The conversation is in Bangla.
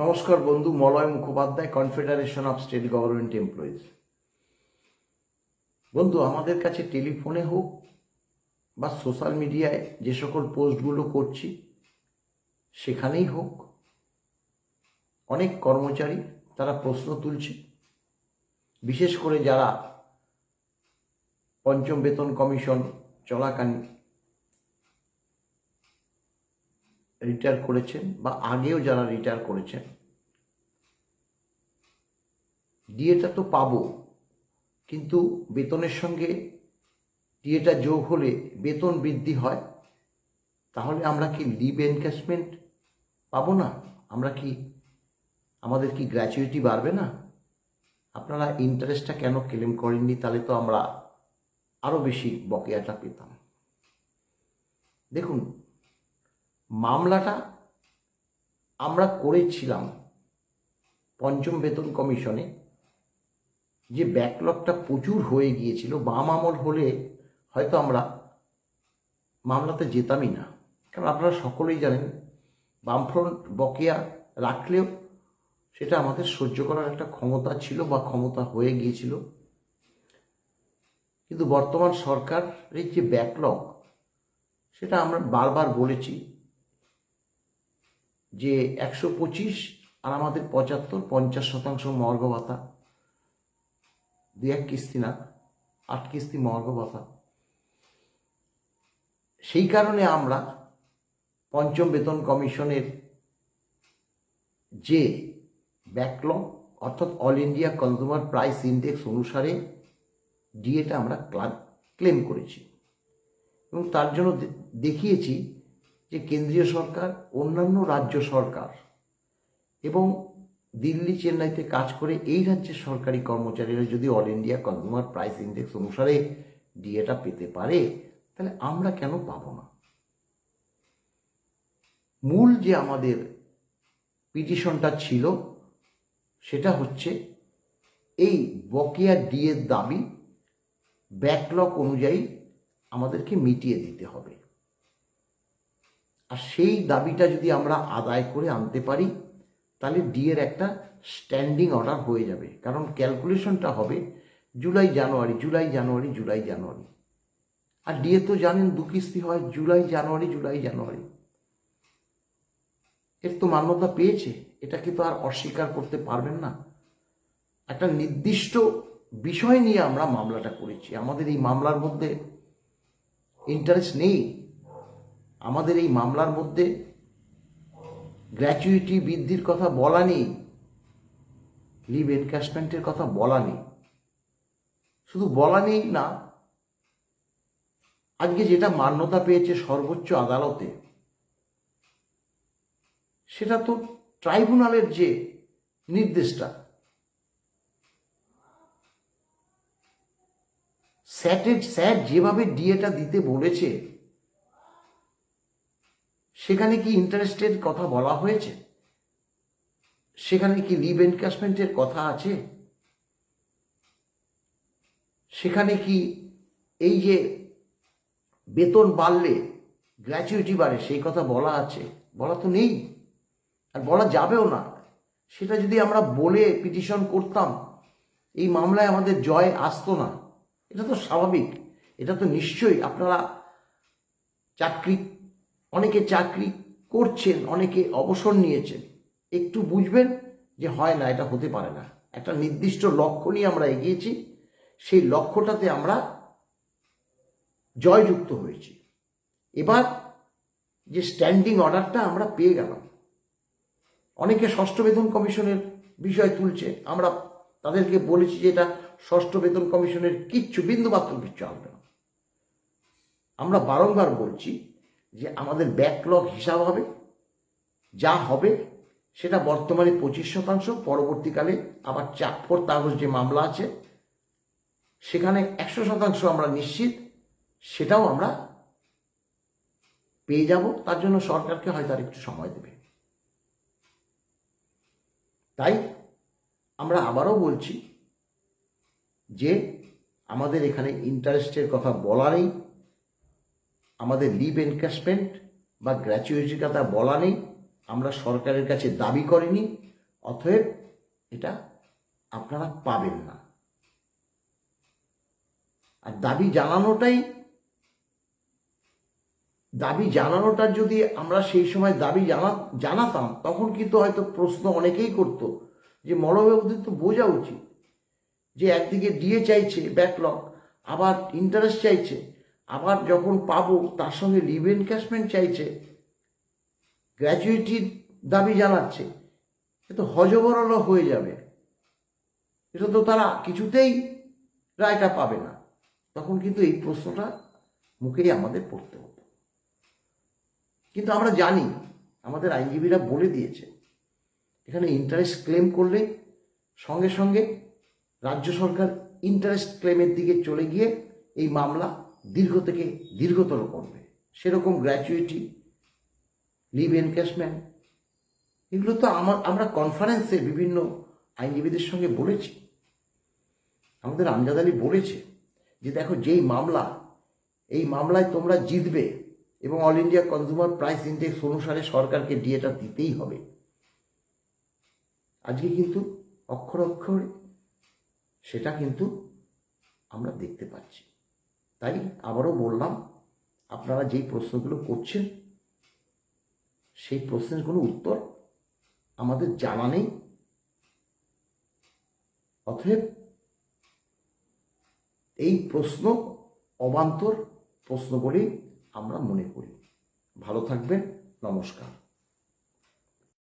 নমস্কার বন্ধু, Malay Mukhopadhyay confederation of state government employees বন্ধু, আমাদের কাছে টেলিফোনে হোক বা সোশ্যাল মিডিয়ায় যে সকল পোস্টগুলো করছি, সেখানেই হোক, অনেক কর্মচারী তারা প্রশ্ন তুলছে। বিশেষ করে যারা পঞ্চম বেতন কমিশন চলাকালীন রিটায়ার করেছেন বা আগেও যারা রিটায়ার করেছেন ডিএটা তো পাবো, কিন্তু বেতনের সঙ্গে ডিএটা যোগ হলে বেতন বৃদ্ধি হয়, তাহলে আমরা কি লিভ এনক্যাশমেন্ট পাবো না? আমরা কি, আমাদের কি গ্র্যাচুইটি বাড়বে না? আপনারা ইন্টারেস্টটা কেন ক্লেম করেননি? তাহলে তো আমরা আরও বেশি বকেয়াটা পেতাম। দেখুন মামলাটা আমরা করেছিলাম পঞ্চম বেতন কমিশনে, যে ব্যাকলগটা প্রচুর হয়ে গিয়েছিল, বাম আমল হলে হয়তো আমরা মামলাতে যেতামই না। কারণ আপনারা সকলেই জানেন, বামফ্রন্ট বকেয়া রাখলেও সেটা আমাদের সহ্য করার একটা ক্ষমতা ছিল বা ক্ষমতা হয়ে গিয়েছিল। কিন্তু বর্তমান সরকারের যে ব্যাকলগ, সেটা আমরা বারবার বলেছি যে একশো পঁচিশ আর আমাদের পঁচাত্তর, পঞ্চাশ শতাংশ মর্গ ভাতা দু এক কিস্তি না, আট কিস্তি মর্গ ভাতা সেই কারণে আমরা পঞ্চম বেতন কমিশনের যে ব্যাকলগ অর্থাৎ all India consumer price index অনুসারে ডিএটা আমরা ক্লাব ক্লেম করেছি। এবং তার জন্য দেখিয়েছি যে কেন্দ্রীয় সরকার, অন্যান্য রাজ্য সরকার এবং দিল্লি, চেন্নাইতে কাজ করে এই রাজ্যের সরকারি কর্মচারীরা যদি all India consumer price index অনুসারে ডিএটা পেতে পারে, তাহলে আমরা কেন পাবো না? মূল যে আমাদের পিটিশনটা ছিল, সেটা হচ্ছে এই বকেয়া ডিএর দাবি ব্যাকলগ অনুযায়ী আমাদেরকে মিটিয়ে দিতে হবে। আর সেই দাবিটা যদি আমরা আদায় করে আনতে পারি, তাহলে ডিএর একটা স্ট্যান্ডিং অর্ডার হয়ে যাবে। কারণ ক্যালকুলেশনটা হবে July January July January July January আর ডিএ তো জানেন দু কিস্তি হয় জুলাই জানুয়ারি জুলাই জানুয়ারি এর তো মান্যতা পেয়েছে, এটাকে তো আর অস্বীকার করতে পারবেন না। একটা নির্দিষ্ট বিষয় নিয়ে আমরা মামলাটা করেছি। আমাদের এই মামলার মধ্যে ইন্টারেস্ট নেই। আমাদের এই মামলার মধ্যে গ্র্যাচুইটি বৃদ্ধির কথা বলা নেই, লিভ এনক্যাশমেন্টের কথা বলা নেই। শুধু বলা নেই না, আজকে যেটা মান্যতা পেয়েছে সর্বোচ্চ আদালতে, সেটা তো ট্রাইব্যুনালের যে নির্দেশটা, স্যাটের স্যাট যেভাবে ডিএটা দিতে বলেছে সেখানে কি ইন্টারেস্টের কথা বলা হয়েছে? সেখানে কি লিভ এনক্যাশমেন্টের কথা আছে? সেখানে কি এই যে বেতন বাড়লে গ্র্যাচুইটি বাড়ে, সেই কথা বলা আছে? বলা তো নেই। আর বলা যাবেও না। সেটা যদি আমরা বলে পিটিশন করতাম, এই মামলায় আমাদের জয় আসতো না। এটা তো স্বাভাবিক। এটা তো নিশ্চয়ই আপনারা চাকরি অনেকে চাকরি করছেন, অনেকে অবসর নিয়েছেন। একটু বুঝবেন যে হয় না, এটা হতে পারে না। একটা নির্দিষ্ট লক্ষ্য নিয়ে আমরা এগিয়েছি, সেই লক্ষ্যটাতে আমরা জয়যুক্ত হয়েছি। এবার যে স্ট্যান্ডিং অর্ডারটা আমরা পেয়ে গেলাম। অনেকে ষষ্ঠ বেতন কমিশনের বিষয় তুলছে। আমরা তাদেরকে বলেছি যে এটা ষষ্ঠ বেতন কমিশনের কিচ্ছু, বিন্দুমাত্র কিচ্ছু আসবে না। আমরা বারংবার বলছি যে আমাদের ব্যাকলগ হিসাব হবে, যা হবে সেটা বর্তমানে পঁচিশ শতাংশ, পরবর্তীকালে আবার চার ফোর কাগজ যে মামলা আছে, সেখানে একশো শতাংশ আমরা নিশ্চিত, সেটাও আমরা পেয়ে যাব, তার জন্য সরকারকে হয়তো আর একটু সময় দেবে। তাই আমরা আবারও বলছি যে আমাদের এখানে ইন্টারেস্টের কথা বলা নেই। আমাদের লিভ এনক্যাশমেন্ট বা গ্র্যাচুইটির কথা বলা নেই, আমরা সরকারের কাছে দাবি করিনি, অতএব এটা আপনারা পাবেন না। আর দাবি জানানোটাই, দাবি জানানোটা যদি আমরা সেই সময় দাবি জানা, জানাতাম, তখন কিন্তু হয়তো প্রশ্ন অনেকেই করতো, যে মলবাবুদের তো বোঝা উচিত, যে একদিকে ডিএ চাইছে ব্যাকলগ আবার ইন্টারেস্ট চাইছে আবার যখন পাবো, তার সঙ্গে লিভ এনক্যাশমেন্ট চাইছে গ্র্যাচুইটির দাবি জানাচ্ছে, এ তো হজবরল হয়ে যাবে। এটা তো তারা কিছুতেই রায়টা পাবে না। তখন কিন্তু এই প্রশ্নটা মুখেই আমাদের পড়তে হতো। কিন্তু আমরা জানি, আমাদের আইনজীবীরা বলে দিয়েছে, এখানে ইন্টারেস্ট ক্লেম করলে সঙ্গে সঙ্গে রাজ্য সরকার ইন্টারেস্ট ক্লেমের দিকে চলে গিয়ে এই মামলা দীর্ঘ থেকে দীর্ঘতর করবে। সেরকম গ্র্যাচুইটি লিভ এনক্যাশমেন্ট এগুলো তো আমার, আমরা কনফারেন্সে বিভিন্ন আইনজীবীদের সঙ্গে বলেছি। আমাদের আমজাদ আলী বলেছে যে, দেখো, যেই মামলা, এই মামলায় তোমরা জিতবে এবং all India consumer price index অনুসারে সরকারকে ডিএটা দিতেই হবে। আজকে কিন্তু অক্ষর অক্ষরে সেটা কিন্তু আমরা দেখতে পাচ্ছি। তাই আবারও বললাম, আপনারা যেই প্রশ্নগুলো করছেন, সেই প্রশ্নের কোনো উত্তর আমাদের জানা নেই। অতএব এই প্রশ্ন অবান্তর প্রশ্ন বলেই আমরা মনে করি। ভালো থাকবেন, নমস্কার।